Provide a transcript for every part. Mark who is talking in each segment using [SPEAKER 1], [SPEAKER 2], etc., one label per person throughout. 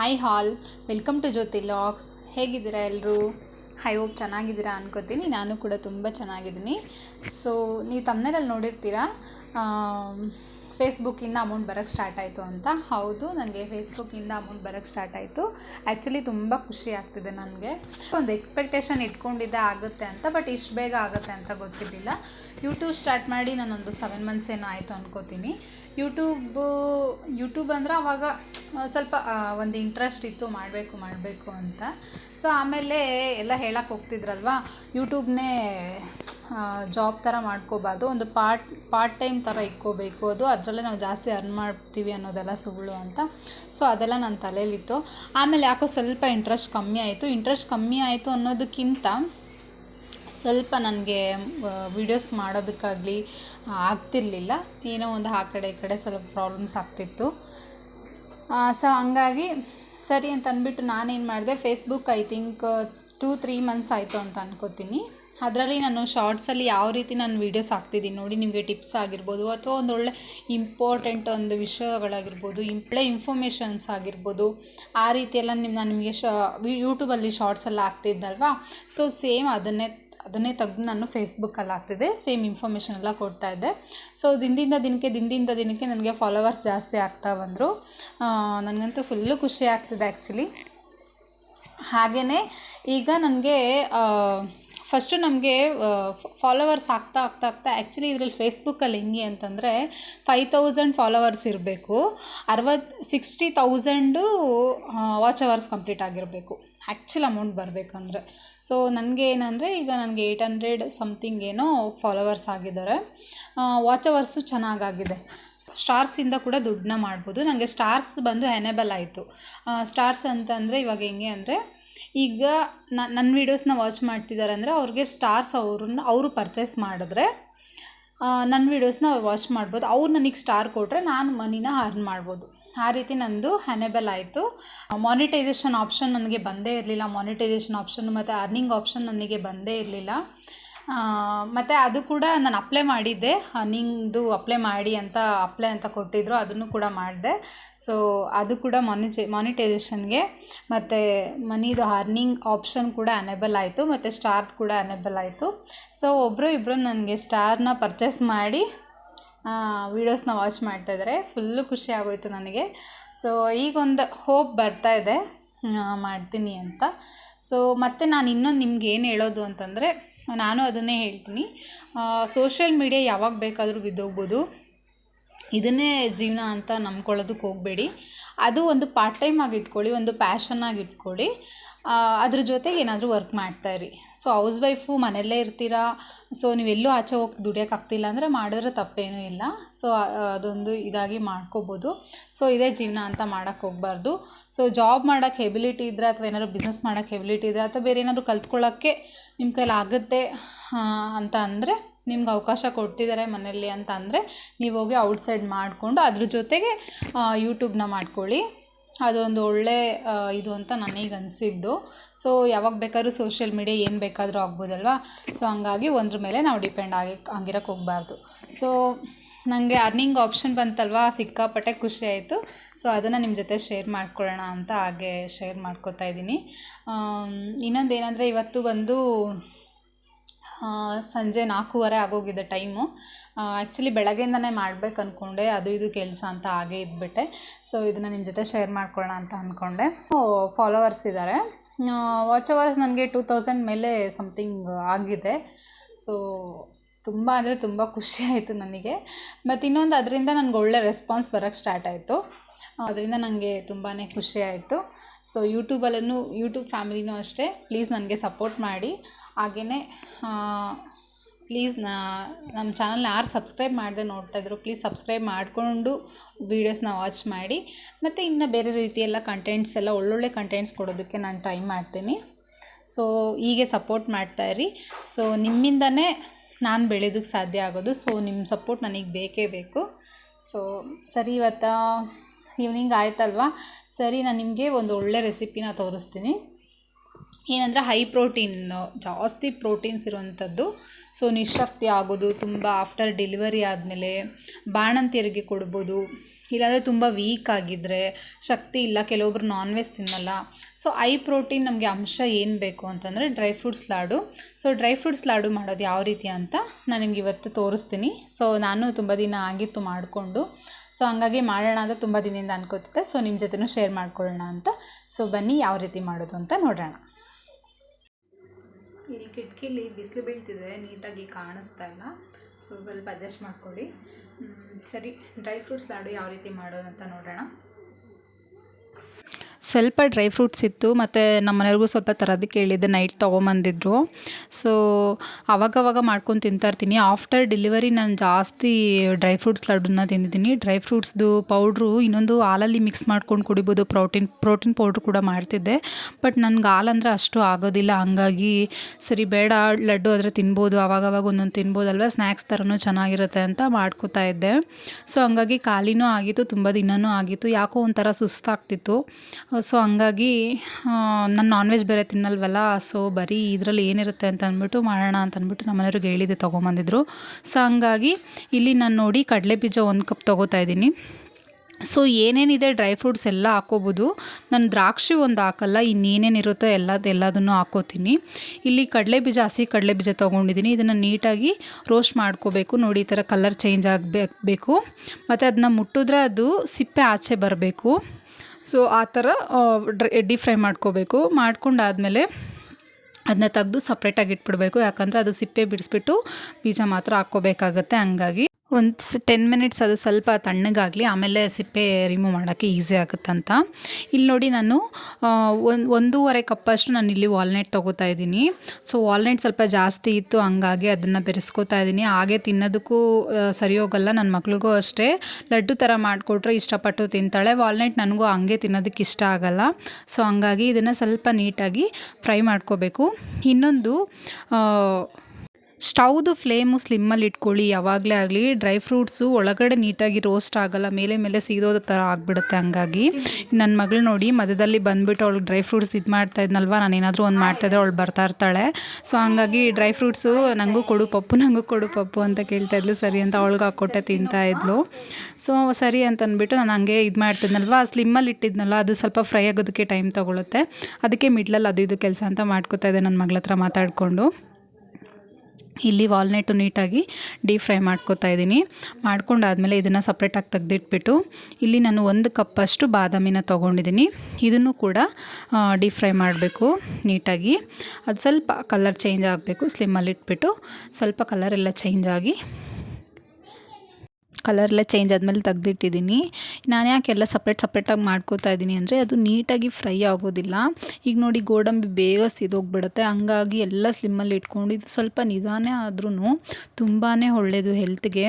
[SPEAKER 1] Hi all welcome to Jyothi LOX ಹೇಗಿದ್ದೀರಾ ಎಲ್ಲರೂ I hope ಚೆನ್ನಾಗಿದ್ದೀರಾ ಅನ್ಕೋತೀನಿ. ನಾನು ಕೂಡ ತುಂಬ ಚೆನ್ನಾಗಿದ್ದೀನಿ. ಸೊ ನೀವು ತಮ್ಮನೇಲಲ್ಲಿ ನೋಡಿರ್ತೀರಾ? ಫೇಸ್ಬುಕ್ಕಿಂದ ಅಮೌಂಟ್ ಬರೋಕ್ಕೆ ಸ್ಟಾರ್ಟ್ ಆಯಿತು ಅಂತ. ಹೌದು ನನಗೆ ಫೇಸ್ಬುಕ್ಕಿಂದ ಅಮೌಂಟ್ ಬರೋಕ್ಕೆ ಸ್ಟಾರ್ಟ್ ಆಯಿತು. ಆ್ಯಕ್ಚುಲಿ ತುಂಬ ಖುಷಿ ಆಗ್ತಿದೆ ನನಗೆ ಒಂದು ಎಕ್ಸ್ಪೆಕ್ಟೇಷನ್ ಇಟ್ಕೊಂಡಿದ್ದೆ ಆಗುತ್ತೆ ಅಂತ ಬಟ್ ಇಷ್ಟು ಬೇಗ ಆಗುತ್ತೆ ಅಂತ ಗೊತ್ತಿರಲಿಲ್ಲ. ಯೂಟ್ಯೂಬ್ ಸ್ಟಾರ್ಟ್ ಮಾಡಿ ನಾನೊಂದು ಸೆವೆನ್ ಮಂತ್ಸ್ ಏನೋ ಆಯಿತು ಅನ್ಕೋತೀನಿ. ಯೂಟ್ಯೂಬು ಯೂಟ್ಯೂಬ್ ಅಂದರೆ ಅವಾಗ ಸ್ವಲ್ಪ ಒಂದು ಇಂಟ್ರೆಸ್ಟ್ ಇತ್ತು, ಮಾಡಬೇಕು ಮಾಡಬೇಕು ಅಂತ. ಸೊ ಆಮೇಲೆ ಎಲ್ಲ ಹೇಳಕ್ಕೆ ಹೋಗ್ತಿದ್ರಲ್ವಾ? ಯೂಟ್ಯೂಬ್ನೇ ಜಾಬ್ ಥರ ಮಾಡ್ಕೋಬಾರ್ದು. ಒಂದು ಪಾರ್ಟ್ ಪಾರ್ಟ್ ಟೈಮ್ ಥರ ಇಕ್ಕೋಬೇಕು ಅದು ಅದರಲ್ಲೇ ನಾವು ಜಾಸ್ತಿ ಅರ್ನ್ ಮಾಡ್ತೀವಿ ಅನ್ನೋದೆಲ್ಲ ಸುಳ್ಳು ಅಂತ. ಸೊ ಅದೆಲ್ಲ ನನ್ನ ತಲೆಯಲ್ಲಿತ್ತು. ಆಮೇಲೆ ಯಾಕೋ ಸ್ವಲ್ಪ ಇಂಟ್ರೆಸ್ಟ್ ಕಮ್ಮಿ ಆಯಿತು. ಇಂಟ್ರೆಸ್ಟ್ ಕಮ್ಮಿ ಆಯಿತು ಅನ್ನೋದಕ್ಕಿಂತ ಸ್ವಲ್ಪ ನನಗೆ ವೀಡಿಯೋಸ್ ಮಾಡೋದಕ್ಕಾಗಲಿ ಆಗ್ತಿರ್ಲಿಲ್ಲ. ಏನೋ ಒಂದು ಆ ಕಡೆ ಈ ಕಡೆ ಸ್ವಲ್ಪ ಪ್ರಾಬ್ಲಮ್ಸ್ ಆಗ್ತಿತ್ತು. ಸೊ ಹಂಗಾಗಿ ಸರಿ ಅಂತ ಅಂದ್ಬಿಟ್ಟು ನಾನೇನು ಮಾಡಿದೆ Facebook I think two three months ಆಯಿತು ಅಂತ ಅನ್ಕೋತೀನಿ. ಅದರಲ್ಲಿ ನಾನು ಶಾರ್ಟ್ಸಲ್ಲಿ ಯಾವ ರೀತಿ ನಾನು ವೀಡಿಯೋಸ್ ಹಾಕ್ತಿದ್ದೀನಿ ನೋಡಿ, ನಿಮಗೆ ಟಿಪ್ಸ್ ಆಗಿರ್ಬೋದು ಅಥವಾ ಒಂದು ಒಳ್ಳೆ ಇಂಪಾರ್ಟೆಂಟ್ ಒಂದು ವಿಷಯಗಳಾಗಿರ್ಬೋದು ಒಳ್ಳೆ ಇನ್ಫಾರ್ಮೇಷನ್ಸ್ ಆಗಿರ್ಬೋದು, ಆ ರೀತಿ ಎಲ್ಲ ನಿಮ್ಮ ನಾನು ನಿಮಗೆ ಶಾ ಯೂಟ್ಯೂಬಲ್ಲಿ ಶಾರ್ಟ್ಸ್ ಎಲ್ಲ ಹಾಕ್ತಿದ್ದಲ್ವಾ? ಸೊ ಸೇಮ್ ಅದನ್ನೇ ಅದನ್ನೇ ತೆಗೆದು ನಾನು ಫೇಸ್ಬುಕ್ಕಲ್ಲಿ ಹಾಕ್ತಿದ್ದೆ ಸೇಮ್ ಇನ್ಫಾರ್ಮೇಷನ್ ಎಲ್ಲ ಕೊಡ್ತಾ ಇದ್ದೆ. ಸೊ ದಿನದಿಂದ ದಿನಕ್ಕೆ ದಿನದಿಂದ ದಿನಕ್ಕೆ ನನಗೆ ಫಾಲೋವರ್ಸ್ ಜಾಸ್ತಿ ಆಗ್ತಾ ಬಂದರು. ನನಗಂತೂ ಫುಲ್ಲು ಖುಷಿ ಆಗ್ತಿದೆ ಆ್ಯಕ್ಚುಲಿ ಹಾಗೆಯೇ ಈಗ ನನಗೆ ಫಸ್ಟು ನಮಗೆ ಫಾಲೋವರ್ಸ್ ಆಗ್ತಾ ಆಗ್ತಾ ಆಗ್ತಾ ಆ್ಯಕ್ಚುಲಿ ಇದರಲ್ಲಿ ಫೇಸ್ಬುಕ್ಕಲ್ಲಿ ಹೆಂಗೆ ಅಂತಂದರೆ ಫೈವ್ ತೌಸಂಡ್ ಫಾಲೋವರ್ಸ್ ಇರಬೇಕು ಅರವತ್ತು sixty thousand watch hours complete ಆಗಿರಬೇಕು ಆ್ಯಕ್ಚುಲ್ ಅಮೌಂಟ್ ಬರಬೇಕಂದ್ರೆ. ಸೊ ನನಗೆ ಏನಂದರೆ ಈಗ ನನಗೆ ಏಯ್ಟ್ ಹಂಡ್ರೆಡ್ ಸಮಥಿಂಗ್ ಏನೋ ಫಾಲೋವರ್ಸ್ ಆಗಿದ್ದಾರೆ. ವಾಚ್ ಅವರ್ಸು ಚೆನ್ನಾಗಾಗಿದೆ. ಸ್ಟಾರ್ಸಿಂದ ಕೂಡ ದುಡ್ಡನ್ನ ಮಾಡ್ಬೋದು. ನನಗೆ ಸ್ಟಾರ್ಸ್ ಬಂದು ಎನೇಬಲ್ ಆಯಿತು. ಸ್ಟಾರ್ಸ್ ಅಂತಂದರೆ ಇವಾಗ ಹೆಂಗೆ ಅಂದರೆ ಈಗ ನನ್ನ ವೀಡಿಯೋಸ್ನ ವಾಚ್ ಮಾಡ್ತಿದ್ದಾರೆ ಅಂದರೆ ಅವ್ರಿಗೆ ಸ್ಟಾರ್ಸ್ ಅವ್ರನ್ನ ಅವರು ಪರ್ಚೇಸ್ ಮಾಡಿದ್ರೆ ನನ್ನ ವೀಡಿಯೋಸ್ನ ಅವ್ರು ವಾಚ್ ಮಾಡ್ಬೋದು. ಅವ್ರು ನನಗೆ ಸ್ಟಾರ್ ಕೊಟ್ಟರೆ ನಾನು ಮನಿನ ಅರ್ನ್ ಮಾಡ್ಬೋದು. ಆ ರೀತಿ ನಂದು ಹ್ಯಾನೆಬಲ್ ಆಯಿತು. ಮಾನಿಟೈಸೇಷನ್ ಆಪ್ಷನ್ ನನಗೆ ಬಂದೇ ಇರಲಿಲ್ಲ. ಮಾನಿಟೈಸೇಷನ್ ಆಪ್ಷನ್ ಮತ್ತು ಅರ್ನಿಂಗ್ ಆಪ್ಷನ್ ನನಗೆ ಬಂದೇ ಇರಲಿಲ್ಲ. ಮತ್ತು ಅದು ಕೂಡ ನಾನು ಅಪ್ಲೈ ಮಾಡಿದ್ದೆ. ನಿಂದು ಅಪ್ಲೈ ಮಾಡಿ ಅಂತ ಅಪ್ಲೈ ಅಂತ ಕೊಟ್ಟಿದ್ರು, ಅದನ್ನು ಕೂಡ ಮಾಡಿದೆ. ಸೊ ಅದು ಕೂಡ ಮಾನಿಟೈ ಮಾನಿಟೈಸೇಷನ್ಗೆ ಮತ್ತು ಮನಿದು ಅರ್ನಿಂಗ್ ಆಪ್ಷನ್ ಕೂಡ ಅನೇಬಲ್ ಆಯಿತು, ಮತ್ತು ಸ್ಟಾರ್ ಕೂಡ ಅನೇಬಲ್ ಆಯಿತು. ಸೊ ಒಬ್ಬರು ಇಬ್ಬರು ನನಗೆ ಸ್ಟಾರ್ನ ಪರ್ಚೇಸ್ ಮಾಡಿ ವೀಡಿಯೋಸ್ನ ವಾಚ್ ಮಾಡ್ತಾಯಿದ್ದಾರೆ ಫುಲ್ಲು ಖುಷಿ ಆಗೋಯ್ತು ನನಗೆ. ಸೊ ಈಗೊಂದು ಹೋಪ್ ಬರ್ತಾ ಇದೆ. ಮಾಡ್ತೀನಿ ಅಂತ. ಸೊ ಮತ್ತು ನಾನು ಇನ್ನೊಂದು ನಿಮ್ಗೆ ಏನು ಹೇಳೋದು ಅಂತಂದರೆ ನಾನು ಅದನ್ನೇ ಹೇಳ್ತೀನಿ. ಸೋಷಿಯಲ್ ಮೀಡಿಯಾ ಯಾವಾಗ ಬೇಕಾದರೂ ಬಿದ್ದೋಗ್ಬೋದು. ಇದನ್ನೇ ಜೀವನ ಅಂತ ನಂಬ್ಕೊಳ್ಳೋದಕ್ಕೆ ಹೋಗಬೇಡಿ. ಅದು ಒಂದು ಪಾರ್ಟ್ ಟೈಮ್ ಆಗಿ ಇಟ್ಕೊಳ್ಳಿ, ಒಂದು ಪ್ಯಾಷನ್ ಆಗಿ ಇಟ್ಕೊಳ್ಳಿ. ಅದ್ರ ಜೊತೆಗೆ ಏನಾದರೂ ವರ್ಕ್ ಮಾಡ್ತಾಯಿರಿ ಸೊ ಹೌಸ್ ವೈಫು ಮನೆಯಲ್ಲೇ ಇರ್ತೀರಾ? ಸೊ ನೀವೆಲ್ಲೂ ಆಚೆ ಹೋಗಿ ದುಡಿಯೋಕ್ಕಾಗ್ತಿಲ್ಲ ಅಂದರೆ ಮಾಡಿದ್ರೆ ತಪ್ಪೇನೂ ಇಲ್ಲ. ಸೊ ಅದೊಂದು ಇದಾಗಿ ಮಾಡ್ಕೋಬೋದು. ಸೊ ಇದೇ ಜೀವನ ಅಂತ ಮಾಡೋಕ್ಕೆ ಹೋಗಬಾರ್ದು. ಸೊ ಜಾಬ್ ಮಾಡೋಕ್ಕೆ ಎಬಿಲಿಟಿ ಇದ್ದರೆ ಅಥವಾ ಏನಾದ್ರು ಬಿಸ್ನೆಸ್ ಮಾಡೋಕ್ಕೆ ಎಬಿಲಿಟಿ ಇದ್ದರೆ ಅಥವಾ ಬೇರೆ ಏನಾದರೂ ಕಲ್ತ್ಕೊಳ್ಳೋಕ್ಕೆ ನಿಮ್ಮ ಕೈಲಿ ಆಗುತ್ತೆ ಅಂತ ಅಂದರೆ ನಿಮ್ಗೆ ಅವಕಾಶ ಕೊಡ್ತಿದ್ದಾರೆ ಮನೆಯಲ್ಲಿ ಅಂತ ಅಂದರೆ ನೀವು ಹೋಗಿ ಔಟ್ಸೈಡ್ ಮಾಡಿಕೊಂಡು ಅದ್ರ ಜೊತೆಗೆ ಯೂಟ್ಯೂಬ್ನ ಮಾಡ್ಕೊಳ್ಳಿ. ಅದೊಂದು ಒಳ್ಳೆ ಇದು ಅಂತ ನನಗೆ ಅನಿಸಿದ್ದು. ಸೊ ಯಾವಾಗ ಬೇಕಾದ್ರೂ ಸೋಷಿಯಲ್ ಮೀಡಿಯಾ ಏನು ಬೇಕಾದರೂ ಆಗ್ಬೋದಲ್ವಾ? ಸೊ ಹಂಗಾಗಿ ಒಂದ್ರ ಮೇಲೆ ನಾವು ಡಿಪೆಂಡ್ ಆಗಿ ಹಂಗಿರಕ್ಕೆ ಹೋಗಬಾರ್ದು. ಸೊ ನನಗೆ ಅರ್ನಿಂಗ್ ಆಪ್ಷನ್ ಬಂತಲ್ವಾ, ಸಿಕ್ಕಾಪಟ್ಟೆ ಖುಷಿ ಆಯಿತು. ಸೊ ಅದನ್ನು ನಿಮ್ಮ ಜೊತೆ ಶೇರ್ ಮಾಡ್ಕೊಳ್ಳೋಣ ಅಂತ ಹಾಗೆ ಶೇರ್ ಮಾಡ್ಕೋತಾ ಇದ್ದೀನಿ. ಇನ್ನೊಂದು ಏನಂದರೆ ಇವತ್ತು ಬಂದು ಸಂಜೆ ನಾಲ್ಕೂವರೆ ಆಗೋಗಿದೆ ಟೈಮು. ಆ್ಯಕ್ಚುಲಿ ಬೆಳಗ್ಗೆಯಿಂದನೇ ಮಾಡ್ಬೇಕು ಅಂದ್ಕೊಂಡೆ ಅದು ಇದು ಕೆಲಸ ಅಂತ ಹಾಗೆ ಇದ್ಬಿಟ್ಟೆ. ಸೊ ಇದನ್ನು ನಿಮ್ಮ ಜೊತೆ ಶೇರ್ ಮಾಡ್ಕೊಳ್ಳೋಣ ಅಂತ ಅಂದ್ಕೊಂಡೆ ಫಾಲೋವರ್ಸ್ ಇದ್ದಾರೆ ವಾಚ್ ಅವರ್ಸ್ ನನಗೆ ಟೂ ತೌಸಂಡ್ ಮೇಲೆ ಸಮಥಿಂಗ್ ಆಗಿದೆ. ಸೊ ತುಂಬ ಅಂದರೆ ತುಂಬ ಖುಷಿ ಆಯಿತು ನನಗೆ. ಮತ್ತು ಇನ್ನೊಂದು ಅದರಿಂದ ನನಗೆ ಒಳ್ಳೆ ರೆಸ್ಪಾನ್ಸ್ ಬರೋಕ್ಕೆ ಸ್ಟಾರ್ಟ್ ಆಯಿತು. ಅದರಿಂದ ನನಗೆ ತುಂಬಾ ಖುಷಿ ಆಯಿತು. ಸೊ ಯೂಟ್ಯೂಬಲ್ಲೂ ಯೂಟ್ಯೂಬ್ ಫ್ಯಾಮಿಲಿನೂ ಅಷ್ಟೇ. ಪ್ಲೀಸ್ ನನಗೆ ಸಪೋರ್ಟ್ ಮಾಡಿ. ಹಾಗೆಯೇ ಪ್ಲೀಸ್ ನಾ ನಮ್ಮ ಚಾನಲ್ನ ಯಾರು ಸಬ್ಸ್ಕ್ರೈಬ್ ಮಾಡದೆ ನೋಡ್ತಾಯಿದ್ರು ಪ್ಲೀಸ್ ಸಬ್ಸ್ಕ್ರೈಬ್ ಮಾಡಿಕೊಂಡು ವೀಡಿಯೋಸ್ನ ವಾಚ್ ಮಾಡಿ. ಮತ್ತು ಇನ್ನು ಬೇರೆ ರೀತಿಯೆಲ್ಲ ಕಂಟೆಂಟ್ಸ್ ಎಲ್ಲ, ಒಳ್ಳೊಳ್ಳೆ ಕಂಟೆಂಟ್ಸ್ ಕೊಡೋದಕ್ಕೆ ನಾನು ಟ್ರೈ ಮಾಡ್ತೀನಿ. ಸೊ ಹೀಗೆ ಸಪೋರ್ಟ್ ಮಾಡ್ತಾಯಿರಿ ಸೊ ನಿಮ್ಮಿಂದನೇ ನಾನು ಬೆಳೆಯೋದಕ್ಕೆ ಸಾಧ್ಯ ಆಗೋದು. ಸೊ ನಿಮ್ಮ ಸಪೋರ್ಟ್ ನನಗೆ ಬೇಕೇ ಬೇಕು. ಸೊ ಸರಿ ಇವತ್ತು ಈವ್ನಿಂಗ್ ಆಯ್ತಲ್ವಾ? ಸರಿ, ನಾನು ನಿಮಗೆ ಒಂದು ಒಳ್ಳೆ ರೆಸಿಪಿನ ತೋರಿಸ್ತೀನಿ. ಏನಂದರೆ ಹೈ ಪ್ರೋಟೀನ್ ಜಾಸ್ತಿ ಪ್ರೋಟೀನ್ಸ್ ಇರುವಂಥದ್ದು. ಸೊ ನಿಶಕ್ತಿ ಆಗೋದು, ತುಂಬ ಆಫ್ಟರ್ ಡೆಲಿವರಿ ಆದಮೇಲೆ ಬಾಣಂತಿಯರಿಗೆ ಕೊಡ್ಬೋದು. ಇಲ್ಲಾಂದರೆ ತುಂಬ ವೀಕ್ ಆಗಿದ್ದರೆ ಶಕ್ತಿ ಇಲ್ಲ, ಕೆಲವೊಬ್ರು ನಾನ್ ವೆಜ್ ತಿನ್ನಲ್ಲ. ಸೊ ಐ ಪ್ರೋಟೀನ್ ನಮಗೆ ಅಂಶ ಏನು ಬೇಕು ಅಂತಂದರೆ ಡ್ರೈ ಫ್ರೂಟ್ಸ್ ಲಾಡು. ಸೊ ಡ್ರೈ ಫ್ರೂಟ್ಸ್ ಲಾಡು ಮಾಡೋದು ಯಾವ ರೀತಿ ಅಂತ ನಾನು ನಿಮ್ಗೆ ಇವತ್ತು ತೋರಿಸ್ತೀನಿ. ಸೊ ನಾನು ತುಂಬ ದಿನ ಆಗಿತ್ತು ಮಾಡಿಕೊಂಡು. ಸೊ ಹಂಗಾಗಿ ಮಾಡೋಣ ಅಂತ ತುಂಬ ದಿನದಿಂದ ಅನ್ಕೋತಿದ್ದೆ. ಸೊ ನಿಮ್ಮ ಜೊತೆನೂ ಶೇರ್ ಮಾಡ್ಕೊಳ್ಳೋಣ ಅಂತ. ಸೊ ಬನ್ನಿ ಯಾವ ರೀತಿ ಮಾಡೋದು ಅಂತ ನೋಡೋಣ. ಇಲ್ಲಿ ಕಿಟಕಿಲಿ ಬಿಸಿಲು ಬೀಳ್ತಿದೆ, ನೀಟಾಗಿ ಕಾಣಿಸ್ತಾ ಇಲ್ಲ. ಸೊ ಸ್ವಲ್ಪ ಅಡ್ಜಸ್ಟ್ ಮಾಡ್ಕೊಳ್ಳಿ. ಸರಿ ಡ್ರೈ ಫ್ರೂಟ್ಸ್ ಲಾಡು ಯಾವ ರೀತಿ ಮಾಡೋದು ಅಂತ ನೋಡೋಣ. ಸ್ವಲ್ಪ ಡ್ರೈ ಫ್ರೂಟ್ಸ್ ಇತ್ತು, ಮತ್ತು ನಮ್ಮ ಮನೆಯವ್ರಿಗೂ ಸ್ವಲ್ಪ ತರೋದಕ್ಕೆ ಹೇಳಿದ್ದೆ ನೈಟ್ ತೊಗೊಂಬಂದಿದ್ರು. ಸೊ ಅವಾಗವಾಗ ಮಾಡ್ಕೊಂಡು ತಿಂತಾ ಇರ್ತೀನಿ. ಆಫ್ಟರ್ ಡೆಲಿವರಿ ನಾನು ಜಾಸ್ತಿ ಡ್ರೈ ಫ್ರೂಟ್ಸ್ ಲಡ್ಡನ್ನ ತಿಂದಿದ್ದೀನಿ. ಡ್ರೈ ಫ್ರೂಟ್ಸ್ದು ಪೌಡ್ರು ಇನ್ನೊಂದು ಹಾಲಲ್ಲಿ ಮಿಕ್ಸ್ ಮಾಡ್ಕೊಂಡು ಕುಡಿಬೋದು. ಪ್ರೋಟೀನ್ ಪ್ರೋಟೀನ್ ಪೌಡ್ರ್ ಕೂಡ ಮಾಡ್ತಿದ್ದೆ. ಬಟ್ ನನಗೆ ಹಾಲಂದ್ರೆ ಅಷ್ಟು ಆಗೋದಿಲ್ಲ. ಹಂಗಾಗಿ ಸರಿ, ಬೇಡ, ಲಡ್ಡು ಆದರೆ ತಿನ್ಬೋದು. ಆವಾಗವಾಗ ಒಂದೊಂದು ತಿನ್ಬೋದಲ್ವ? ಸ್ನ್ಯಾಕ್ಸ್ ಥರನೂ ಚೆನ್ನಾಗಿರುತ್ತೆ ಅಂತ ಮಾಡ್ಕೋತಾ ಇದ್ದೆ. ಸೊ ಹಂಗಾಗಿ ಖಾಲಿನೂ ಆಗಿತ್ತು, ತುಂಬ ದಿನವೂ ಆಗಿತ್ತು. ಯಾಕೋ ಒಂಥರ ಸುಸ್ತಾಗ್ತಿತ್ತು. ಸೊ ಹಂಗಾಗಿ ನಾನು ನಾನ್ ವೆಜ್ ಬೇರೆ ತಿನ್ನಲ್ವಲ್ಲ, ಸೊ ಬರೀ ಇದರಲ್ಲಿ ಏನಿರುತ್ತೆ ಅಂತ ಅಂದ್ಬಿಟ್ಟು ಮಾಡೋಣ ಅಂತ ಅಂದ್ಬಿಟ್ಟು ನಮ್ಮ ಮನೆಯವ್ರಿಗೆ ಹೇಳಿದ್ದೆ ತೊಗೊಂಬಂದಿದ್ರು. ಸೊ ಹಂಗಾಗಿ, ಇಲ್ಲಿ ನಾನು ನೋಡಿ ಕಡಲೆ ಬೀಜ ಒಂದು ಕಪ್ ತೊಗೋತಾ ಇದ್ದೀನಿ. ಸೊ ಏನೇನಿದೆ ಡ್ರೈ ಫ್ರೂಟ್ಸ್ ಎಲ್ಲ ಹಾಕೋಬೋದು. ನಾನು ದ್ರಾಕ್ಷಿ ಒಂದು ಹಾಕಲ್ಲ, ಇನ್ನೇನೇನಿರುತ್ತೋ ಎಲ್ಲ ಎಲ್ಲದನ್ನು ಹಾಕೋತೀನಿ. ಇಲ್ಲಿ ಕಡಲೆ ಬೀಜ, ಹಸಿ ಕಡಲೆ ಬೀಜ ತೊಗೊಂಡಿದ್ದೀನಿ. ಇದನ್ನು ನೀಟಾಗಿ ರೋಸ್ಟ್ ಮಾಡ್ಕೋಬೇಕು. ನೋಡಿ, ಈ ಥರ ಕಲರ್ ಚೇಂಜ್ ಆಗಬೇಕು. ಮತ್ತು ಅದನ್ನ ಮುಟ್ಟಿದ್ರೆ ಅದು ಸಿಪ್ಪೆ ಆಚೆ ಬರಬೇಕು. ಸೊ ಆ ಥರ ಡೀಪ್ ಫ್ರೈ ಮಾಡ್ಕೋಬೇಕು. ಮಾಡ್ಕೊಂಡಾದಮೇಲೆ ಅದನ್ನ ತೆಗೆದು ಸಪ್ರೇಟಾಗಿ ಇಟ್ಬಿಡಬೇಕು. ಯಾಕಂದರೆ ಅದು ಸಿಪ್ಪೆ ಬಿಡಿಸ್ಬಿಟ್ಟು ಬೀಜ ಮಾತ್ರ ಹಾಕ್ಕೋಬೇಕಾಗತ್ತೆ ಹಂಗಾಗಿ. ಒಂದು ಟೆನ್ ಮಿನಿಟ್ಸ್ ಅದು ಸ್ವಲ್ಪ ತಣ್ಣಗಾಗಲಿ, ಆಮೇಲೆ ಸಿಪ್ಪೆ ರಿಮೂವ್ ಮಾಡೋಕ್ಕೆ ಈಸಿ ಆಗುತ್ತಂತ. ಇಲ್ಲಿ ನೋಡಿ ನಾನು ಒಂದು, ಒಂದೂವರೆ ಕಪ್ಪಷ್ಟು ನಾನು ಇಲ್ಲಿ ವಾಲ್ನೆಟ್ ತೊಗೋತಾ ಇದ್ದೀನಿ. ಸೊ ವಾಲ್ನೆಟ್ ಸ್ವಲ್ಪ ಜಾಸ್ತಿ ಇತ್ತು, ಹಂಗಾಗಿ ಅದನ್ನು ಬೆರೆಸ್ಕೋತಾ ಇದ್ದೀನಿ. ಹಾಗೆ ತಿನ್ನೋದಕ್ಕೂ ಸರಿ ಹೋಗಲ್ಲ ನನ್ನ ಮಕ್ಳಿಗೂ ಅಷ್ಟೇ. ಲಡ್ಡು ಥರ ಮಾಡಿಕೊಟ್ರೆ ಇಷ್ಟಪಟ್ಟು ತಿಂತಾಳೆ. ವಾಲ್ನೆಟ್ ನನಗೂ ಹಂಗೆ ತಿನ್ನೋದಕ್ಕೆ ಇಷ್ಟ ಆಗಲ್ಲ. ಸೊ ಹಂಗಾಗಿ ಇದನ್ನು ಸ್ವಲ್ಪ ನೀಟಾಗಿ ಫ್ರೈ ಮಾಡ್ಕೋಬೇಕು. ಇನ್ನೊಂದು ಆ, ಸ್ಟವ್ದು ಫ್ಲೇಮು ಸ್ಲಿಮ್ಮಲ್ಲಿ ಇಟ್ಕೊಳ್ಳಿ. ಯಾವಾಗಲೇ ಆಗಲಿ ಡ್ರೈ ಫ್ರೂಟ್ಸು ಒಳಗಡೆ ನೀಟಾಗಿ ರೋಸ್ಟ್ ಆಗಲ್ಲ ಮೇಲೆ ಮೇಲೆ ಸೀದೋದ ಥರ ಆಗಿಬಿಡುತ್ತೆ ಹಂಗಾಗಿ. ನನ್ನ ಮಗಳು ನೋಡಿ ಮಧ್ಯದಲ್ಲಿ ಬಂದುಬಿಟ್ಟು ಅವಳು ಡ್ರೈ ಫ್ರೂಟ್ಸ್ ಇದು ಮಾಡ್ತಾ ಇದ್ನಲ್ವ ನಾನು ಏನಾದರೂ ಒಂದು ಮಾಡ್ತಾಯಿದ್ರೆ ಅವಳು ಬರ್ತಾ ಇರ್ತಾಳೆ. ಸೊ ಹಂಗಾಗಿ ಡ್ರೈ ಫ್ರೂಟ್ಸು ನನಗೂ ಕೊಡು ಪಪ್ಪು ನನಗೂ ಕೊಡು ಪಪ್ಪು ಅಂತ ಕೇಳ್ತಾ ಇದ್ಲು. ಸರಿ ಅಂತ ಅವಳಿಗೆ ಹಾಕ್ಕೊಟ್ಟೆ ತಿಂತಾ ಇದ್ಲು. ಸೊ ಸರಿ ಅಂತ ಅಂದ್ಬಿಟ್ಟು ನಾನು ಹಂಗೆ ಇದು ಮಾಡ್ತಿದ್ನಲ್ವ ಸ್ಲಿಮ್ಮಲ್ಲಿ ಇಟ್ಟಿದ್ನಲ್ಲ ಅದು ಸ್ವಲ್ಪ ಫ್ರೈ ಆಗೋದಕ್ಕೆ ಟೈಮ್ ತೊಗೊಳುತ್ತೆ. ಅದಕ್ಕೆ ಮಿಡ್ಲಲ್ಲಿ ಅದು ಇದು ಕೆಲಸ ಅಂತ ಮಾಡ್ಕೋತಾ ಇದೆ ನನ್ನ ಮಗಳ ಹತ್ರ ಮಾತಾಡಿಕೊಂಡು. ಇಲ್ಲಿ ವಾಲ್ನೆಟು ನೀಟಾಗಿ ಡೀಪ್ ಫ್ರೈ ಮಾಡ್ಕೊತಾ ಇದ್ದೀನಿ. ಮಾಡ್ಕೊಂಡಾದಮೇಲೆ ಇದನ್ನು ಸಪ್ರೇಟಾಗಿ ತೆಗೆದಿಟ್ಬಿಟ್ಟು ಇಲ್ಲಿ ನಾನು ಒಂದು ಕಪ್ಪಷ್ಟು ಬಾದಾಮಿನ ತೊಗೊಂಡಿದ್ದೀನಿ. ಇದನ್ನು ಕೂಡ ಡೀಪ್ ಫ್ರೈ ಮಾಡಬೇಕು ನೀಟಾಗಿ. ಅದು ಸ್ವಲ್ಪ ಕಲರ್ ಚೇಂಜ್ ಆಗಬೇಕು ಸ್ಲಿಮ್ಮಲ್ಲಿ ಇಟ್ಬಿಟ್ಟು ಸ್ವಲ್ಪ ಕಲರ್ ಎಲ್ಲ ಚೇಂಜ್ ಆಗಿ ಕಲರ್ ಎಲ್ಲ ಚೇಂಜ್ ಆದಮೇಲೆ ತೆಗ್ದಿಟ್ಟಿದ್ದೀನಿ. ನಾನು ಯಾಕೆ ಎಲ್ಲ ಸಪ್ರೇಟ್ ಸಪ್ರೇಟಾಗಿ ಮಾಡ್ಕೋತಾ ಇದ್ದೀನಿ ಅಂದರೆ ಅದು ನೀಟಾಗಿ ಫ್ರೈ ಆಗೋದಿಲ್ಲ. ಈಗ ನೋಡಿ ಗೋಡಂಬಿ ಬೇಗ ಸಿದೋಗ್ಬಿಡುತ್ತೆ. ಹಂಗಾಗಿ ಎಲ್ಲ ಸ್ಲಿಮ್ಮಲ್ಲಿ ಇಟ್ಕೊಂಡು ಇದು ಸ್ವಲ್ಪ ನಿಧಾನ ಆದ್ರೂ ತುಂಬಾ ಒಳ್ಳೆಯದು ಹೆಲ್ತ್ಗೆ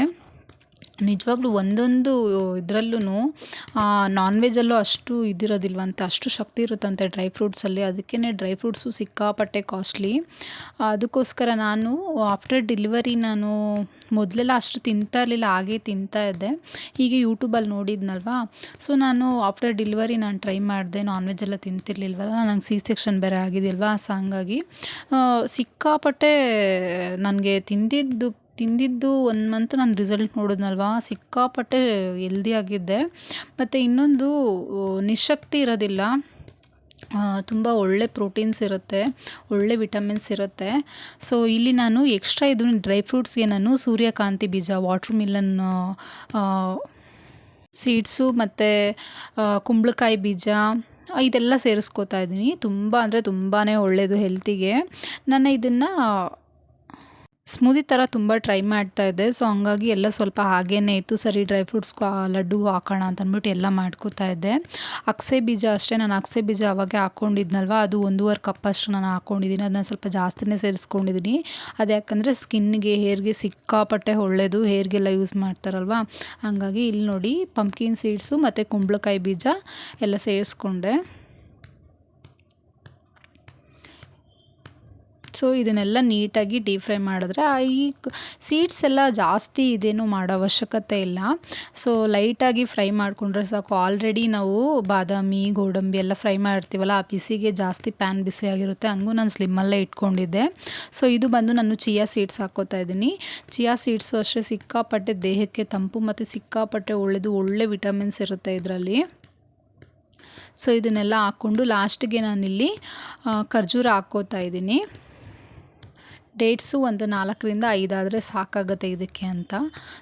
[SPEAKER 1] ನಿಜವಾಗ್ಲೂ ಒಂದೊಂದು ಇದರಲ್ಲೂ ನಾನ್ ವೆಜಲ್ಲೂ ಅಷ್ಟು ಇದಿರೋದಿಲ್ವಂತೆ ಅಷ್ಟು ಶಕ್ತಿ ಇರುತ್ತಂತೆ ಡ್ರೈ ಫ್ರೂಟ್ಸಲ್ಲಿ ಅದಕ್ಕೇ ಡ್ರೈ ಫ್ರೂಟ್ಸು ಸಿಕ್ಕಾಪಟ್ಟೆ ಕಾಸ್ಟ್ಲಿ ಅದಕ್ಕೋಸ್ಕರ ನಾನು ಆಫ್ಟರ್ ಡೆಲಿವರಿ ನಾನು ಮೊದಲೆಲ್ಲ ಅಷ್ಟು ತಿಂತಾ ಇರಲಿಲ್ಲ, ಹಾಗೆ ತಿಂತಾ ಇದ್ದೆ. ಹೀಗೆ ಯೂಟ್ಯೂಬಲ್ಲಿ ನೋಡಿದ್ನಲ್ವಾ? ಸೊ ನಾನು ಆಫ್ಟರ್ ಡೆಲಿವರಿ ನಾನು ಟ್ರೈ ಮಾಡಿದೆ. ನಾನ್ ವೆಜ್ ಎಲ್ಲ ತಿಂತಿರ್ಲಿಲ್ವಲ್ಲ ನನಗೆ ಸಿ ಸೆಕ್ಷನ್ ಬೇರೆ ಆಗಿದೆಯಲ್ವಾ ಸೊ ಹಂಗಾಗಿ ಸಿಕ್ಕಾಪಟ್ಟೆ ನನಗೆ ತಿಂದಿದ್ದು ತಿಂದಿದ್ದು ಒಂದು ಮಂತ್ ನಾನು ರಿಸಲ್ಟ್ ನೋಡಿದ್ನಲ್ವಾ? ಸಿಕ್ಕಾಪಟ್ಟೆ ಹೆಲ್ದಿ ಆಗಿದ್ದೆ. ಮತ್ತು ಇನ್ನೊಂದು ನಿಶಕ್ತಿ ಇರೋದಿಲ್ಲ. ತುಂಬ ಒಳ್ಳೆ ಪ್ರೋಟೀನ್ಸ್ ಇರುತ್ತೆ, ಒಳ್ಳೆ ವಿಟಮಿನ್ಸ್ ಇರುತ್ತೆ. ಸೊ ಇಲ್ಲಿ ನಾನು ಎಕ್ಸ್ಟ್ರಾ ಇದು ಡ್ರೈ ಫ್ರೂಟ್ಸ್ಗೆ ನಾನು ಸೂರ್ಯಕಾಂತಿ ಬೀಜ ವಾಟ್ರ್ ಮಿಲನ್ ಸೀಡ್ಸು ಮತ್ತು ಕುಂಬಳಕಾಯಿ ಬೀಜ, ಇದೆಲ್ಲ ಸೇರಿಸ್ಕೋತಾ ಇದ್ದೀನಿ. ತುಂಬ ಅಂದರೆ ತುಂಬಾ ಒಳ್ಳೆಯದು ಹೆಲ್ತಿಗೆ ನಾನು ಇದನ್ನು ಸ್ಮೂದಿ ಥರ ತುಂಬ ಟ್ರೈ ಮಾಡ್ತಾ ಇದ್ದೆ. ಸೊ ಹಂಗಾಗಿ ಎಲ್ಲ ಸ್ವಲ್ಪ ಹಾಗೇನೇ ಇತ್ತು. ಸರಿ ಡ್ರೈ ಫ್ರೂಟ್ಸ್ ಲಡ್ಡು ಹಾಕೋಣ ಅಂತ ಅಂದ್ಬಿಟ್ಟು ಎಲ್ಲ ಮಾಡ್ಕೋತಾ ಇದ್ದೆ. ಅಕ್ಸೆ ಬೀಜ ಅಷ್ಟೇ. ನಾನು ಅಕ್ಸೆ ಬೀಜ ಅವಾಗೆ ಹಾಕ್ಕೊಂಡಿದ್ನಲ್ವ ಅದು ಒಂದೂವರೆ ಕಪ್ ಅಷ್ಟು ನಾನು ಹಾಕ್ಕೊಂಡಿದ್ದೀನಿ ಅದನ್ನ ಸ್ವಲ್ಪ ಜಾಸ್ತಿನೇ ಸೇರಿಸ್ಕೊಂಡಿದ್ದೀನಿ. ಅದು ಯಾಕಂದರೆ ಸ್ಕಿನ್ಗೆ, ಹೇರ್ಗೆ ಸಿಕ್ಕಾಪಟ್ಟೆ ಒಳ್ಳೆಯದು ಹೇರ್ಗೆಲ್ಲ ಯೂಸ್ ಮಾಡ್ತಾರಲ್ವ? ಹಂಗಾಗಿ ಇಲ್ಲಿ ನೋಡಿ ಪಂಪ್ಕಿನ್ ಸೀಡ್ಸು ಮತ್ತು ಕುಂಬಳಕಾಯಿ ಬೀಜ ಎಲ್ಲ ಸೇರಿಸ್ಕೊಂಡೆ. ಸೊ ಇದನ್ನೆಲ್ಲ ನೀಟಾಗಿ ಡೀಪ್ ಫ್ರೈ ಮಾಡಿದ್ರೆ ಈ ಸೀಡ್ಸ್ ಎಲ್ಲ ಜಾಸ್ತಿ ಇದೇನು ಮಾಡೋ ಅವಶ್ಯಕತೆ ಇಲ್ಲ. ಸೊ ಲೈಟಾಗಿ ಫ್ರೈ ಮಾಡಿಕೊಂಡ್ರೆ ಸಾಕು. ಆಲ್ರೆಡಿ ನಾವು ಬಾದಾಮಿ, ಗೋಡಂಬಿ ಎಲ್ಲ ಫ್ರೈ ಮಾಡಿರ್ತೀವಲ್ಲ, ಆ ಬಿಸಿಗೆ ಜಾಸ್ತಿ ಪ್ಯಾನ್ ಬಿಸಿ ಆಗಿರುತ್ತೆ. ಹಂಗೂ ನಾನು ಸ್ಲಿಮ್ಮಲ್ಲೇ ಇಟ್ಕೊಂಡಿದ್ದೆ. ಸೊ ಇದು ಬಂದು ನಾನು ಚಿಯಾ ಸೀಡ್ಸ್ ಹಾಕೋತಾ ಇದ್ದೀನಿ. ಚಿಯಾ ಸೀಡ್ಸು ಅಷ್ಟೇ ಸಿಕ್ಕಾಪಟ್ಟೆ ದೇಹಕ್ಕೆ ತಂಪು ಮತ್ತು ಸಿಕ್ಕಾಪಟ್ಟೆ ಒಳ್ಳೆಯದು ಒಳ್ಳೆ ವಿಟಮಿನ್ಸ್ ಇರುತ್ತೆ ಇದರಲ್ಲಿ. ಸೊ ಇದನ್ನೆಲ್ಲ ಹಾಕ್ಕೊಂಡು ಲಾಸ್ಟಿಗೆ ನಾನಿಲ್ಲಿ ಖರ್ಜೂರ ಹಾಕ್ಕೋತಾ ಇದ್ದೀನಿ. ಡೇಟ್ಸು ಒಂದು ನಾಲ್ಕರಿಂದ ಐದಾದರೆ ಸಾಕಾಗುತ್ತೆ ಇದಕ್ಕೆ ಅಂತ.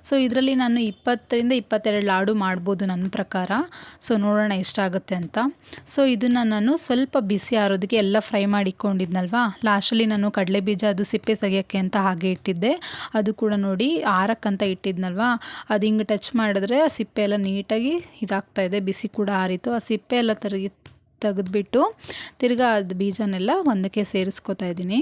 [SPEAKER 1] ಸೊ ಇದರಲ್ಲಿ ನಾನು ಇಪ್ಪತ್ತರಿಂದ ಇಪ್ಪತ್ತೆರಡು ಲಾಡು ಮಾಡ್ಬೋದು ನನ್ನ ಪ್ರಕಾರ. ಸೊ ನೋಡೋಣ ಎಷ್ಟಾಗುತ್ತೆ ಅಂತ. ಸೊ ಇದನ್ನು ನಾನು ಸ್ವಲ್ಪ ಬಿಸಿ ಆರೋದಕ್ಕೆ ಎಲ್ಲ ಫ್ರೈ ಮಾಡಿ ಇಟ್ಕೊಂಡಿದ್ನಲ್ವಾ ಲಾಸ್ಟಲ್ಲಿ ನಾನು ಕಡಲೆ ಬೀಜ ಅದು ಸಿಪ್ಪೆ ತೆಗಿಯೋಕ್ಕೆ ಅಂತ ಹಾಗೆ ಇಟ್ಟಿದ್ದೆ. ಅದು ಕೂಡ ನೋಡಿ ಆರಕ್ಕಂತ ಇಟ್ಟಿದ್ನಲ್ವಾ? ಅದು ಹಿಂಗೆ ಟಚ್ ಮಾಡಿದ್ರೆ ಆ ಸಿಪ್ಪೆ ಎಲ್ಲ ನೀಟಾಗಿ ಇದಾಗ್ತಾ ಇದೆ. ಬಿಸಿ ಕೂಡ ಆರಿತು. ಆ ಸಿಪ್ಪೆ ಎಲ್ಲ ತರಗಿ ತೆಗೆದ್ಬಿಟ್ಟು ತಿರ್ಗಾ ಅದು ಬೀಜನೆಲ್ಲ ಒಂದಕ್ಕೆ ಸೇರಿಸ್ಕೊತಾ ಇದ್ದೀನಿ.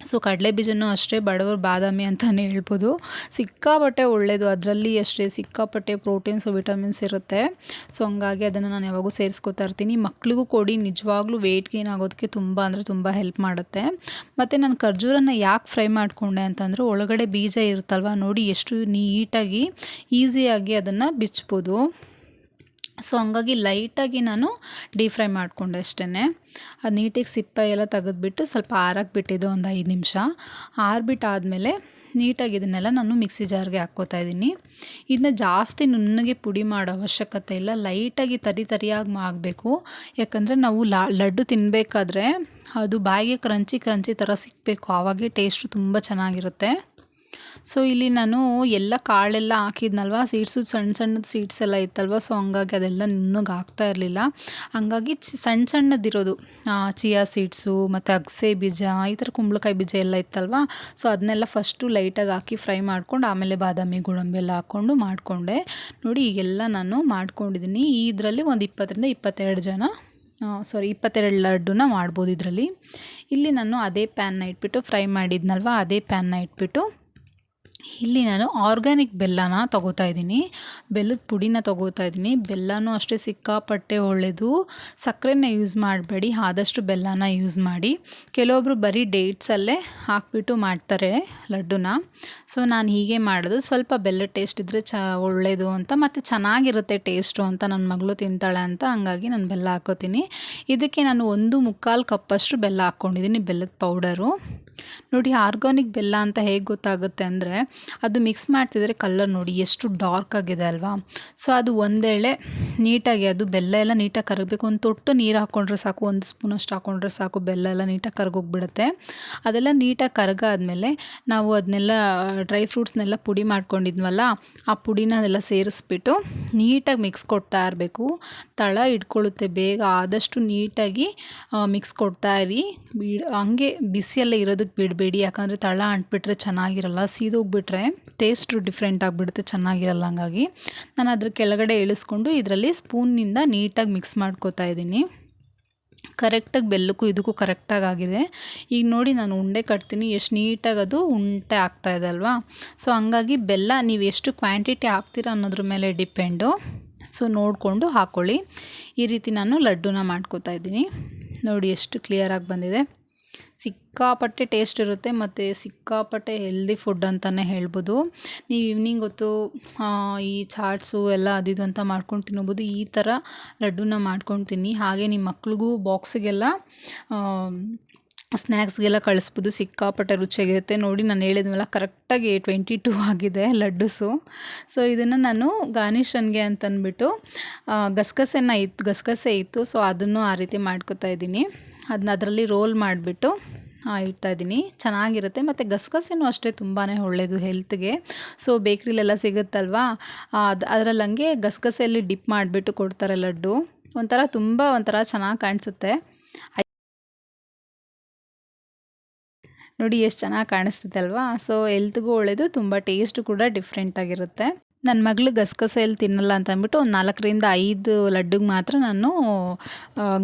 [SPEAKER 1] ಸೊ ಕಡಲೆ ಬೀಜನೂ ಅಷ್ಟೇ, ಬಡವರು ಬಾದಾಮಿ ಅಂತಲೇ ಹೇಳ್ಬೋದು. ಸಿಕ್ಕಾಪಟ್ಟೆ ಒಳ್ಳೆಯದು ಅದರಲ್ಲಿ ಅಷ್ಟೇ ಸಿಕ್ಕಾಪಟ್ಟೆ ಪ್ರೋಟೀನ್ಸ್, ವಿಟಮಿನ್ಸ್ ಇರುತ್ತೆ. ಸೊ ಹಂಗಾಗಿ ಅದನ್ನು ನಾನು ಯಾವಾಗೂ ಸೇರಿಸ್ಕೊತಾ ಇರ್ತೀನಿ. ಮಕ್ಕಳಿಗೂ ಕೊಡಿ, ನಿಜವಾಗ್ಲೂ ವೆಯ್ಟ್ ಗೇನ್ ಆಗೋದಕ್ಕೆ ತುಂಬ ಅಂದರೆ ತುಂಬ ಹೆಲ್ಪ್ ಮಾಡುತ್ತೆ. ಮತ್ತು ನಾನು ಖರ್ಜೂರನ್ನು ಯಾಕೆ ಫ್ರೈ ಮಾಡಿಕೊಂಡೆ ಅಂತಂದರೆ ಒಳಗಡೆ ಬೀಜ ಇರುತ್ತಲ್ವ ನೋಡಿ, ಎಷ್ಟು ನೀಟಾಗಿ ಈಸಿಯಾಗಿ ಅದನ್ನು ಬಿಚ್ಬೋದು. ಸೊ ಹಂಗಾಗಿ ಲೈಟಾಗಿ ನಾನು ಡೀಪ್ ಫ್ರೈ ಮಾಡಿಕೊಂಡೆ ಅಷ್ಟೇ ಅದು ನೀಟಾಗಿ ಸಿಪ್ಪೆ ಎಲ್ಲ ತೆಗೆದ್ಬಿಟ್ಟು ಸ್ವಲ್ಪ ಆರಕ್ಕೆ ಬಿಟ್ಟಿದ್ದು ಒಂದು ಐದು ನಿಮಿಷ. ಆರ್ಬಿಟ್ಟು ಆದಮೇಲೆ ನೀಟಾಗಿ ಇದನ್ನೆಲ್ಲ ನಾನು ಮಿಕ್ಸಿ ಜಾರ್ಗೆ ಹಾಕ್ಕೋತಾ ಇದ್ದೀನಿ. ಇದನ್ನ ಜಾಸ್ತಿ ನುಣ್ಣಗೆ ಪುಡಿ ಮಾಡೋ ಅವಶ್ಯಕತೆ ಇಲ್ಲ. ಲೈಟಾಗಿ ತರಿ ತರಿಯಾಗಿ ಆಗಬೇಕು. ಯಾಕಂದರೆ ನಾವು ಲಡ್ಡು ತಿನ್ನಬೇಕಾದ್ರೆ ಅದು ಬಾಯಿಗೆ ಕ್ರಂಚಿ ಕ್ರಂಚಿ ಥರ ಸಿಕ್ಕಬೇಕು ಆವಾಗೇ ಟೇಸ್ಟು ತುಂಬ ಚೆನ್ನಾಗಿರುತ್ತೆ. ಸೊ ಇಲ್ಲಿ ನಾನು ಎಲ್ಲ ಕಾಳೆಲ್ಲ ಹಾಕಿದ್ನಲ್ವ? ಸೀಡ್ಸು ಸಣ್ಣ ಸಣ್ಣದು ಸೀಡ್ಸ್ ಎಲ್ಲ ಇತ್ತಲ್ವ? ಸೊ ಹಂಗಾಗಿ ಅದೆಲ್ಲ ನುಣ್ಣಗೆ ಆಗ್ತಾ ಇರಲಿಲ್ಲ. ಹಂಗಾಗಿ ಸಣ್ಣ ಸಣ್ಣದಿರೋದು ಚಿಯಾ ಸೀಡ್ಸು ಮತ್ತು ಅಗಸೆ ಬೀಜ, ಈ ಥರ ಕುಂಬಳಕಾಯಿ ಬೀಜ ಎಲ್ಲ ಇತ್ತಲ್ವ? ಸೊ ಅದನ್ನೆಲ್ಲ ಫಸ್ಟು ಲೈಟಾಗಿ ಹಾಕಿ ಫ್ರೈ ಮಾಡ್ಕೊಂಡು, ಆಮೇಲೆ ಬಾದಾಮಿ, ಗೋಡಂಬಿ ಎಲ್ಲ ಹಾಕ್ಕೊಂಡು ಮಾಡಿಕೊಂಡೆ. ನೋಡಿ, ಈಗೆಲ್ಲ ನಾನು ಮಾಡ್ಕೊಂಡಿದ್ದೀನಿ ಇದರಲ್ಲಿ ಒಂದು ಇಪ್ಪತ್ತರಿಂದ ಇಪ್ಪತ್ತೆರಡು ಜನ ಸಾರಿ ಇಪ್ಪತ್ತೆರಡು ಲಡ್ಡುನ ಮಾಡ್ಬೋದು ಇದರಲ್ಲಿ. ಇಲ್ಲಿ ನಾನು ಅದೇ ಪ್ಯಾನ್ನ ಇಟ್ಬಿಟ್ಟು ಫ್ರೈ ಮಾಡಿದ್ನಲ್ವ? ಅದೇ ಪ್ಯಾನ್ನ ಇಟ್ಬಿಟ್ಟು ಇಲ್ಲಿ ನಾನು ಆರ್ಗ್ಯಾನಿಕ್ ಬೆಲ್ಲನ ತೊಗೋತಾ ಇದ್ದೀನಿ. ಬೆಲ್ಲದ ಪುಡಿನ ತೊಗೋತಾ ಇದ್ದೀನಿ. ಬೆಲ್ಲನೂ ಅಷ್ಟೇ ಸಿಕ್ಕಾಪಟ್ಟೆ ಒಳ್ಳೆಯದು ಸಕ್ಕರೆನ ಯೂಸ್ ಮಾಡಬೇಡಿ. ಆದಷ್ಟು ಬೆಲ್ಲನ ಯೂಸ್ ಮಾಡಿ. ಕೆಲವೊಬ್ಬರು ಬರೀ ಡೇಟ್ಸಲ್ಲೇ ಹಾಕ್ಬಿಟ್ಟು ಮಾಡ್ತಾರೆ ಲಡ್ಡುನ. ಸೊ ನಾನು ಹೀಗೆ ಮಾಡೋದು. ಸ್ವಲ್ಪ ಬೆಲ್ಲ ಟೇಸ್ಟ್ ಇದ್ದರೆ ಚ ಒಳ್ಳೆಯದು ಅಂತ. ಮತ್ತು ಚೆನ್ನಾಗಿರುತ್ತೆ ಟೇಸ್ಟು ಅಂತ ನನ್ನ ಮಗಳು ತಿಂತಾಳೆ ಅಂತ ಹಂಗಾಗಿ ನಾನು ಬೆಲ್ಲ ಹಾಕೋತೀನಿ. ಇದಕ್ಕೆ ನಾನು ಒಂದು ಮುಕ್ಕಾಲು ಕಪ್ಪಷ್ಟು ಬೆಲ್ಲ ಹಾಕ್ಕೊಂಡಿದ್ದೀನಿ. ಬೆಲ್ಲದ ಪೌಡರು ನೋಡಿ, ಆರ್ಗಾನಿಕ್ ಬೆಲ್ಲ ಅಂತ ಹೇಗೆ ಗೊತ್ತಾಗುತ್ತೆ ಅಂದರೆ, ಅದು ಮಿಕ್ಸ್ ಮಾಡ್ತಿದ್ರೆ ಕಲರ್ ನೋಡಿ ಎಷ್ಟು ಡಾರ್ಕ್ ಆಗಿದೆ ಅಲ್ವಾ? ಸೊ ಅದು ಒಂದೇಳೆ ನೀಟಾಗಿ ಅದು ಬೆಲ್ಲ ಎಲ್ಲ ನೀಟಾಗಿ ಕರಗಬೇಕು. ಒಂದು ತೊಟ್ಟು ನೀರು ಹಾಕ್ಕೊಂಡ್ರೆ ಸಾಕು, ಒಂದು ಸ್ಪೂನಷ್ಟು ಹಾಕ್ಕೊಂಡ್ರೆ ಸಾಕು, ಬೆಲ್ಲ ಎಲ್ಲ ನೀಟಾಗಿ ಕರಗೋಗ್ಬಿಡುತ್ತೆ. ಅದೆಲ್ಲ ನೀಟಾಗಿ ಕರಗಾದ್ಮೇಲೆ ನಾವು ಅದನ್ನೆಲ್ಲ ಡ್ರೈ ಫ್ರೂಟ್ಸ್ನೆಲ್ಲ ಪುಡಿ ಮಾಡ್ಕೊಂಡಿದ್ವಲ್ಲ, ಆ ಪುಡಿನ ಅದೆಲ್ಲ ಸೇರಿಸ್ಬಿಟ್ಟು ನೀಟಾಗಿ ಮಿಕ್ಸ್ ಕೊಡ್ತಾ ಇರಬೇಕು. ತಳ ಇಟ್ಕೊಳ್ಳುತ್ತೆ ಬೇಗ, ಆದಷ್ಟು ನೀಟಾಗಿ ಮಿಕ್ಸ್ ಕೊಡ್ತಾ ಇರಿ. ಹಂಗೆ ಬಿಸಿಯಲ್ಲೇ ಇರೋದಕ್ಕೆ ಬಿಡಬೇಡಿ. ಯಾಕಂದರೆ ತಳ ಅಂಟ್ಬಿಟ್ರೆ ಚೆನ್ನಾಗಿರಲ್ಲ. ಸೀದೋಗ್ಬಿಟ್ರೆ ಟೇಸ್ಟು ಡಿಫ್ರೆಂಟ್ ಆಗಿಬಿಡುತ್ತೆ, ಚೆನ್ನಾಗಿರಲ್ಲ ಹಂಗಾಗಿ. ನಾನು ಅದ್ರ ಕೆಳಗಡೆ ಇಳಿಸ್ಕೊಂಡು ಇದರಲ್ಲಿ ಸ್ಪೂನ್ನಿಂದ ನೀಟಾಗಿ ಮಿಕ್ಸ್ ಮಾಡ್ಕೋತಾ ಇದ್ದೀನಿ. ಕರೆಕ್ಟಾಗಿ ಬೆಲ್ಲಕ್ಕೂ ಇದಕ್ಕೂ ಕರೆಕ್ಟಾಗಿ ಆಗಿದೆ. ಈಗ ನೋಡಿ, ನಾನು ಉಂಡೆ ಕಟ್ತೀನಿ. ಎಷ್ಟು ನೀಟಾಗಿ ಅದು ಉಂಡೆ ಆಗ್ತಾ ಇದೆ ಅಲ್ವಾ? ಸೊ ಹಂಗಾಗಿ ಬೆಲ್ಲ ನೀವು ಎಷ್ಟು ಕ್ವಾಂಟಿಟಿ ಹಾಕ್ತೀರ ಅನ್ನೋದ್ರ ಮೇಲೆ ಡಿಪೆಂಡು ಸೊ ನೋಡಿಕೊಂಡು ಹಾಕ್ಕೊಳ್ಳಿ ಈ ರೀತಿ ನಾನು ಲಡ್ಡುನ ಮಾಡ್ಕೋತಾ ಇದ್ದೀನಿ. ನೋಡಿ, ಎಷ್ಟು ಕ್ಲಿಯರಾಗಿ ಬಂದಿದೆ. ಸಿಕ್ಕಾಪಟ್ಟೆ ಟೇಸ್ಟ್ ಇರುತ್ತೆ ಮತ್ತು ಸಿಕ್ಕಾಪಟ್ಟೆ ಹೆಲ್ದಿ ಫುಡ್ ಅಂತಲೇ ಹೇಳ್ಬೋದು. ನೀವು ಈವ್ನಿಂಗ್ ಹೊತ್ತು ಈ ಚಾಟ್ಸು ಎಲ್ಲ ಅದಿದು ಅಂತ ಮಾಡ್ಕೊಂಡು ತಿನ್ಬೋದು. ಈ ಥರ ಲಡ್ಡುನ ಮಾಡ್ಕೊಂಡು ತಿನ್ನಿ. ಹಾಗೆ ನಿಮ್ಮ ಮಕ್ಳಿಗೂ ಬಾಕ್ಸಿಗೆಲ್ಲ ಸ್ನ್ಯಾಕ್ಸ್ಗೆಲ್ಲ ಕಳಿಸ್ಬೋದು. ಸಿಕ್ಕಾಪಟ್ಟೆ ರುಚಿಯಾಗಿರುತ್ತೆ ನೋಡಿ ನಾನು ಹೇಳಿದ್ಮೇಲೆ ಕರೆಕ್ಟಾಗಿ ಟ್ವೆಂಟಿ ಟೂ ಆಗಿದೆ ಲಡ್ಡುಸು. ಸೊ ಇದನ್ನು ನಾನು ಗಾರ್ನಿಷನ್ಗೆ ಅಂತಂದ್ಬಿಟ್ಟು ಗಸಗಸೆನ ಇತ್ತು ಗಸಗಸೆ ಇತ್ತು. ಸೊ ಅದನ್ನು ಆ ರೀತಿ ಮಾಡ್ಕೋತಾ ಇದ್ದೀನಿ. ಅದನ್ನ ಅದರಲ್ಲಿ ರೋಲ್ ಮಾಡಿಬಿಟ್ಟು ಇಡ್ತಾ ಇದ್ದೀನಿ. ಚೆನ್ನಾಗಿರುತ್ತೆ. ಮತ್ತು ಗಸಗಸೆನೂ ಅಷ್ಟೇ ತುಂಬಾ ಒಳ್ಳೆಯದು ಹೆಲ್ತ್ಗೆ ಸೊ ಬೇಕ್ರಿಲೆಲ್ಲ ಸಿಗುತ್ತಲ್ವಾ? ಅದು ಅದರಲ್ಲಿ ಹಂಗೆ ಗಸಗಸೆಯಲ್ಲಿ ಡಿಪ್ ಮಾಡಿಬಿಟ್ಟು ಕೊಡ್ತಾರೆ ಲಡ್ಡು. ಒಂಥರ ತುಂಬ ಒಂಥರ ಚೆನ್ನಾಗಿ ಕಾಣಿಸುತ್ತೆ. ನೋಡಿ, ಎಷ್ಟು ಚೆನ್ನಾಗಿ ಕಾಣಿಸ್ತಿದೆ ಅಲ್ವಾ ಸೊ ಹೆಲ್ತ್ಗೂ ಒಳ್ಳೆಯದು ತುಂಬ ಟೇಸ್ಟು ಕೂಡ ಡಿಫ್ರೆಂಟ್ ಆಗಿರುತ್ತೆ. ನನ್ನ ಮಗಳು ಗಸಗಸೆಯಲ್ಲಿ ತಿನ್ನಲ್ಲ ಅಂತ ಅಂದ್ಬಿಟ್ಟು ಒಂದು ನಾಲ್ಕರಿಂದ ಐದು ಲಡ್ಡುಗೆ ಮಾತ್ರ ನಾನು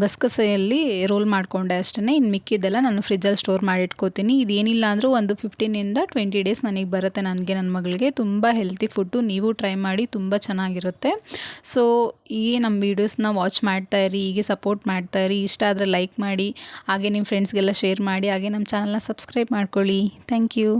[SPEAKER 1] ಗಸಗಸೆಯಲ್ಲಿ ರೋಲ್ ಮಾಡಿಕೊಂಡೆ ಅಷ್ಟೇ ಇನ್ನು ಮಿಕ್ಕಿದ್ದೆಲ್ಲ ನಾನು ಫ್ರಿಜ್ಜಲ್ಲಿ ಸ್ಟೋರ್ ಮಾಡಿಟ್ಕೋತೀನಿ. ಇದೇನಿಲ್ಲ ಅಂದರೂ ಒಂದು ಫಿಫ್ಟೀನಿಂದ ಟ್ವೆಂಟಿ ಡೇಸ್ ನನಗೆ ಬರುತ್ತೆ ನನಗೆ, ನನ್ನ ಮಗಳಿಗೆ. ತುಂಬ ಹೆಲ್ತಿ ಫುಡ್ಡು ನೀವು ಟ್ರೈ ಮಾಡಿ, ತುಂಬ ಚೆನ್ನಾಗಿರುತ್ತೆ. ಸೊ ಈ ನಮ್ಮ ವೀಡಿಯೋಸ್ನ ವಾಚ್ ಮಾಡ್ತಾಯಿರಿ ಹೀಗೆ ಸಪೋರ್ಟ್ ಮಾಡ್ತಾಯಿರಿ ಇಷ್ಟ ಆದರೆ ಲೈಕ್ ಮಾಡಿ, ಹಾಗೆ ನಿಮ್ಮ ಫ್ರೆಂಡ್ಸ್ಗೆಲ್ಲ ಶೇರ್ ಮಾಡಿ, ಹಾಗೆ ನಮ್ಮ ಚಾನಲ್ನ ಸಬ್ಸ್ಕ್ರೈಬ್ ಮಾಡ್ಕೊಳ್ಳಿ. Thank you.